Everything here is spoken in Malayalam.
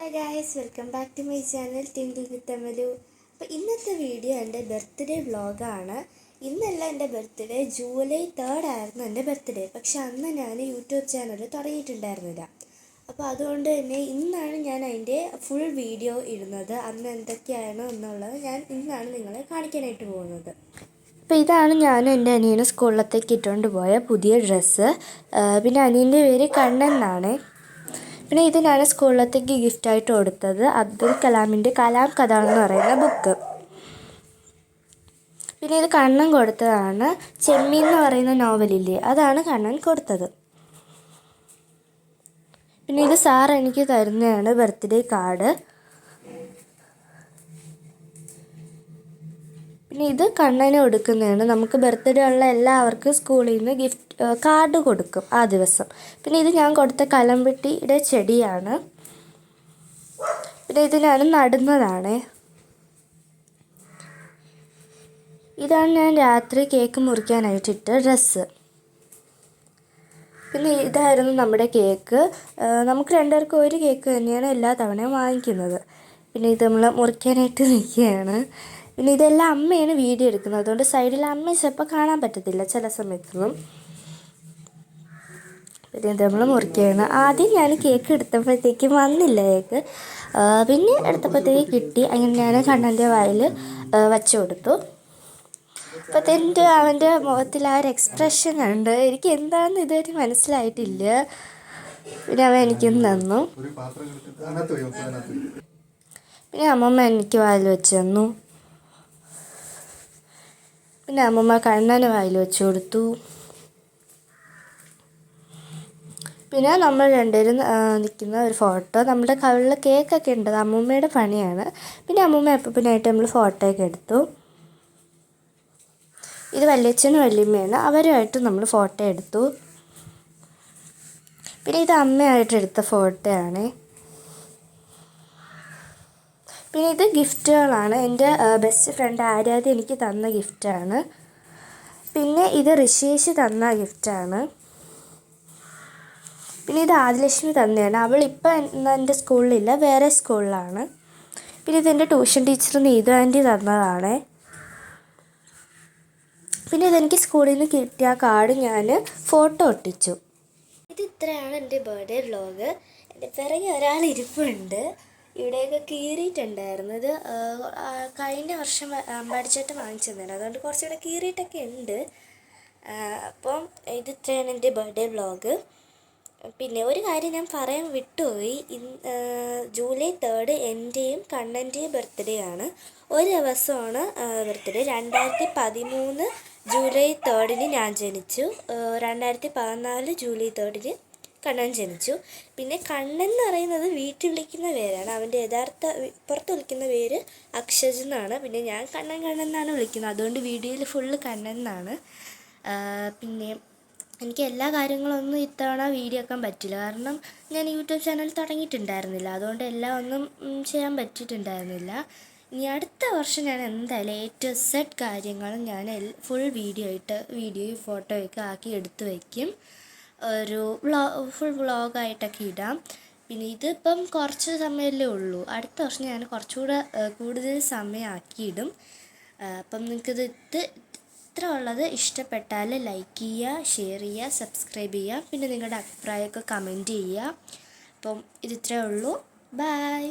Guys welcome back to my channel Tinkle with Amalu അപ്പോൾ ഇന്നത്തെ വീഡിയോ എന്റെ ബർത്ത്ഡേ വ്ളോഗാണ് ഇന്നല്ല എന്റെ ബർത്ത്ഡേ ജൂലൈ തേർഡ് ആയിരുന്നു എന്റെ ബർത്ത്ഡേ പക്ഷെ അന്ന് ഞാൻ യൂട്യൂബ് ചാനൽ തുടങ്ങിയിട്ടുണ്ടായിരുന്നില്ല. അപ്പോൾ അതുകൊണ്ട് തന്നെ ഇന്നാണ് ഞാൻ അതിന്റെ ഫുൾ വീഡിയോ ഇടുന്നത്. അന്ന് എന്തൊക്കെയാണ് എന്നുള്ളത് ഞാൻ ഇന്നാണ് നിങ്ങളെ കാണിക്കാനായിട്ട് പോകുന്നത്. അപ്പോൾ ഇതാണ് ഞാനും എന്റെ അനിയനും സ്കൂളിലത്തേക്ക് ഇട്ടുകൊണ്ട് പോയ പുതിയ ഡ്രസ്സ് പിന്നെ അനിയന്റെ പേര് കണ്ണൻ എന്നാണ്. പിന്നെ ഇത് ഞാൻ സ്കൂളിലത്തേക്ക് ഗിഫ്റ്റായിട്ട് കൊടുത്തത്. അബ്ദുൽ കലാമിന്റെ കലാം കഥ എന്ന് പറയുന്ന ബുക്ക് പിന്നെ ഇത് കണ്ണൻ കൊടുത്തതാണ്. ചെമ്മീൻ എന്ന് പറയുന്ന നോവലില്ലേ അതാണ് കണ്ണൻ കൊടുത്തത്. പിന്നെ ഇത് സാർ എനിക്ക് തരുന്നതാണ് ബർത്ത്ഡേ കാർഡ് പിന്നെ ഇത് കണ്ണന് കൊടുക്കുന്നതാണ്. നമുക്ക് ബർത്ത്ഡേ ഉള്ള എല്ലാവർക്കും സ്കൂളിൽ നിന്ന് ഗിഫ്റ്റ് കാർഡ് കൊടുക്കും ആ ദിവസം. പിന്നെ ഇത് ഞാൻ കൊടുത്ത കലംപെട്ടിയുടെ ചെടിയാണ്. പിന്നെ ഇത് ഞാൻ നടുന്നതാണ്. ഇതാണ് ഞാൻ രാത്രി കേക്ക് മുറിക്കാനായിട്ടിട്ട് ഡ്രസ്സ് പിന്നെ ഇതായിരുന്നു നമ്മുടെ കേക്ക് നമുക്ക് രണ്ടുപേർക്കും ഒരു കേക്ക് തന്നെയാണ് എല്ലാ തവണയും വാങ്ങിക്കുന്നത്. പിന്നെ ഇത് നമ്മൾ മുറിക്കാനായിട്ട് നിൽക്കുകയാണ്. പിന്നെ ഇതെല്ലാം അമ്മയാണ് വീഡിയോ എടുക്കുന്നത്. അതുകൊണ്ട് സൈഡിൽ അമ്മ ചിലപ്പോൾ കാണാൻ പറ്റത്തില്ല ചില സമയത്തൊന്നും. പിന്നെ ഇത് നമ്മൾ മുറിക്കുകയാണ്. ആദ്യം ഞാൻ കേക്ക് എടുത്തപ്പോഴത്തേക്കും വന്നില്ല കേക്ക്. പിന്നെ എടുത്തപ്പോഴത്തേക്ക് കിട്ടി. അങ്ങനെ ഞാൻ കണ്ണന്റെ വായിൽ വച്ചു കൊടുത്തു. അപ്പോഴത്തേന്റെ അവന്റെ മുഖത്തിൽ ആ ഒരു എക്സ്പ്രഷൻ ഉണ്ട് എനിക്ക് എന്താണെന്ന് ഇതുവരെ മനസ്സിലായിട്ടില്ല. പിന്നെ അവൻ എനിക്കും തന്നു. പിന്നെ അമ്മമ്മ എനിക്ക് വായിൽ വെച്ച് തന്നു. പിന്നെ അമ്മമ്മ കണ്ണന് വായിൽ വെച്ച് കൊടുത്തു. പിന്നെ നമ്മൾ രണ്ടുപേരും നിൽക്കുന്ന ഒരു ഫോട്ടോ. നമ്മുടെ കവിളിൽ കേക്കൊക്കെ ഉണ്ട്. അമ്മൂമ്മയുടെ പണിയാണ്. പിന്നെ അമ്മൂമ്മ അപ്പനായിട്ട് നമ്മൾ ഫോട്ടോ ഒക്കെ എടുത്തു. ഇത് വല്യച്ഛനും വല്യമ്മയാണ്. അവരുമായിട്ട് നമ്മൾ ഫോട്ടോ എടുത്തു. പിന്നെ ഇത് അമ്മയായിട്ട് എടുത്ത ഫോട്ടോ ഫോട്ടോയാണ്. പിന്നെ ഇത് ഗിഫ്റ്റുകളാണ്. എന്റെ ബെസ്റ്റ് ഫ്രണ്ട് ആര്യാദി എനിക്ക് തന്ന ഗിഫ്റ്റാണ്. പിന്നെ ഇത് ഋഷേഷ് തന്ന ഗിഫ്റ്റാണ്. പിന്നെ ഇത് ആദിലക്ഷ്മി തന്നെയാണ്. അവൾ ഇപ്പം എന്റെ സ്കൂളിലില്ല വേറെ സ്കൂളിലാണ്. പിന്നെ ഇതെന്റെ ട്യൂഷൻ ടീച്ചർ നീതു ആന്റി തന്നതാണ്. പിന്നെ ഇതെനിക്ക് സ്കൂളിൽ നിന്ന് കിട്ടിയ കാർഡ് ഞാൻ ഫോട്ടോ ഒട്ടിച്ചു. ഇത് ഇത്രയാണ് എന്റെ ബർത്ത്ഡേ വ്ലോഗ്. എന്റെ പിറകെ ഒരാൾ ഇരിപ്പുണ്ട്. ഇവിടെയൊക്കെ കീറിയിട്ടുണ്ടായിരുന്നു ഇത് കഴിഞ്ഞ വർഷം അമ്പാടിച്ചേട്ടൻ വാങ്ങിച്ചതാണ്. അതുകൊണ്ട് കുറച്ചുകൂടെ കീറിയിട്ടൊക്കെ ഉണ്ട്. അപ്പം ഇത് ഇത്രയാണ് എന്റെ ബർത്ത്ഡേ വ്ലോഗ് പിന്നെ ഒരു കാര്യം ഞാൻ പറയാൻ വിട്ടുപോയി. ജൂലൈ തേർഡ് എന്റെയും കണ്ണന്റെയും ബർത്ത്ഡേ ആണ്. ഒരു ദിവസമാണ് ബർത്ത്ഡേ. രണ്ടായിരത്തി പതിമൂന്ന് ജൂലൈ തേർഡിന് ഞാൻ ജനിച്ചു. രണ്ടായിരത്തി പതിനാല് ജൂലൈ തേർഡിന് കണ്ണൻ ജനിച്ചു. പിന്നെ കണ്ണൻ എന്ന് പറയുന്നത് വീട്ടിൽ വിളിക്കുന്ന പേരാണ്. അവന്റെ യഥാർത്ഥ പുറത്ത് വിളിക്കുന്ന പേര് അക്ഷജ് എന്നാണ്. പിന്നെ ഞാൻ കണ്ണൻ കണ്ണൻ എന്നാണ് വിളിക്കുന്നത്. അതുകൊണ്ട് വീഡിയോയിൽ ഫുള്ള് കണ്ണൻ എന്നാണ്. പിന്നെ എനിക്ക് എല്ലാ കാര്യങ്ങളൊന്നും ഇത്തവണ വീഡിയോ ആക്കാൻ പറ്റില്ല. കാരണം ഞാൻ യൂട്യൂബ് ചാനൽ തുടങ്ങിയിട്ടുണ്ടായിരുന്നില്ല. അതുകൊണ്ട് എല്ലാം ഒന്നും ചെയ്യാൻ പറ്റിയിട്ടുണ്ടായിരുന്നില്ല. ഇനി അടുത്ത വർഷം ഞാൻ എന്തായാലും ടു സെഡ് കാര്യങ്ങളും ഞാൻ ഫുൾ വീഡിയോ ആയിട്ട് വീഡിയോയും ഫോട്ടോയൊക്കെ ആക്കി എടുത്തു വയ്ക്കും ഒരു വ്ളോ ഫുൾ വ്ളോഗായിട്ടൊക്കെ ഇടാം. പിന്നെ ഇതിപ്പം കുറച്ച് സമയമല്ലേ ഉള്ളൂ. അടുത്ത വർഷം ഞാൻ കുറച്ചുകൂടെ കൂടുതൽ സമയമാക്കിയിടും അപ്പം നിങ്ങൾക്കിത് ഇത് ഇത്ര ഉള്ളത് ഇഷ്ടപ്പെട്ടാൽ ലൈക്ക് ചെയ്യുക ഷെയർ ചെയ്യുക സബ്സ്ക്രൈബ് ചെയ്യുക. പിന്നെ നിങ്ങളുടെ അഭിപ്രായമൊക്കെ കമന്റ് ചെയ്യുക. അപ്പം ഇത് ഇത്രയേ ഉള്ളൂ. ബായ്.